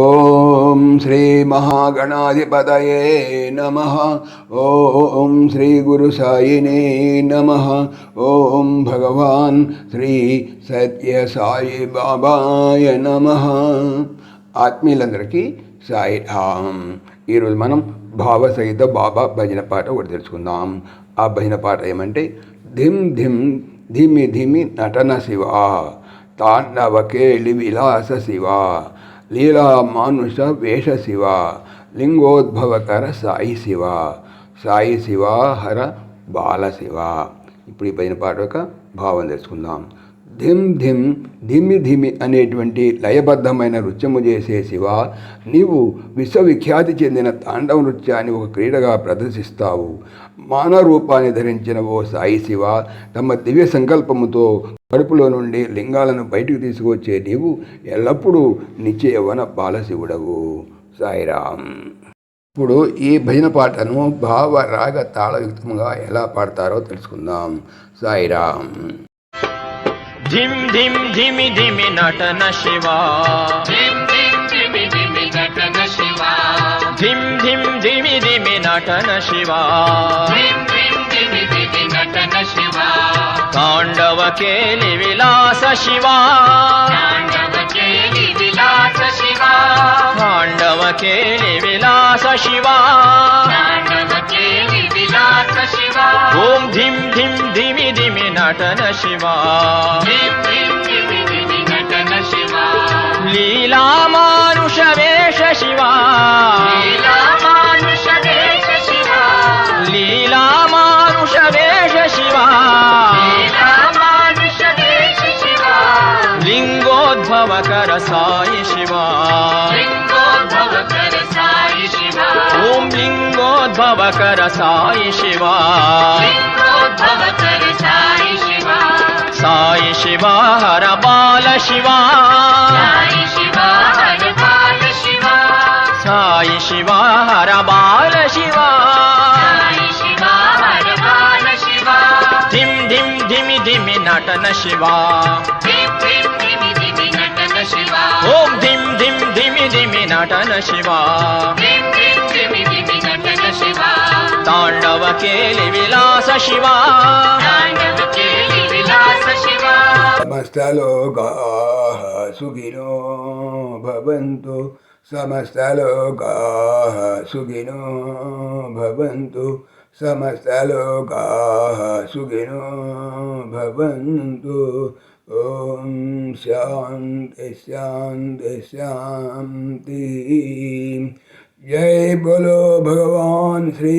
ఓం శ్రీ మహాగణాధిపతయే నమ. ఓం శ్రీ గురు సాయినే నమ. ఓం భగవాన్ శ్రీ సత్య సాయి బాబాయ నమ. ఆత్మీయులందరికీ సాయి రామ్ ఈరోజు మనం భావసహిత బాబా భజన పాట ఒకటి తెలుసుకుందాం. ఆ భజన పాట ఏమంటే ధిమ్ ధిమ్ ధిమి ధిమి నటన శివ తాండవ కేళి విలాస శివ లీలా మానుష వేష శివ లింగోద్భవకర సాయి శివ సాయి శివ హర బాల శివ ఇప్పుడు ఈ పైన పాట యొక్క భావం తెలుసుకుందాం. ధిమ్ ధిమ్ ధిమి ధిమి అనేటువంటి లయబద్ధమైన నృత్యము చేసే శివ నీవు విశ్వవిఖ్యాతి చెందిన తాండవ నృత్యాన్ని ఒక క్రీడగా ప్రదర్శిస్తావు. మానవ రూపాన్ని ధరించిన ఓ సాయి శివ తమ దివ్య సంకల్పముతో కడుపులో నుండి లింగాలను బయటకు తీసుకొచ్చే నీవు ఎల్లప్పుడూ నిత్యవన బాలశివుడవు. సాయిరామ్. ఇప్పుడు ఈ భజన పాటను భావ రాగ తాళయుక్తంగా ఎలా పాడతారో తెలుసుకుందాం. సాయిరామ్. ధిమ్ ధిమ్ ధిమి ధిమి నటన శివా. ధిమి ధిమి ధిమి ధిమి నటన శివా. తాండవ కేలి విలాస శివా. తాండవ కేలి విలాస శివా. ॐ धिं धिं धिमि धिमि नटन शिवाटन शिवा। लीलामानुषवेश शिवा। लीला मानुषवेश शिवा। लिङ्गोद्भवकरसाय शिवा। र साई शिवा। साई शिवा हर बाल शिवा। साई शिवा हर बाल शिवा। धिम धिम धिमि धिमि नटन शिवा। ॐ धिं धिं धिमि धिमि नटन शिवा। కేలి విలాస శివా సమస్తలోకా సుఖినో భవంతు సమస్తలోకా సుఖినో భవంతు సమస్తలోకా సుఖినో భవంతు ఓం శాంతి శాంతి శాంతి జై బోలో భగవాన్ శ్రీ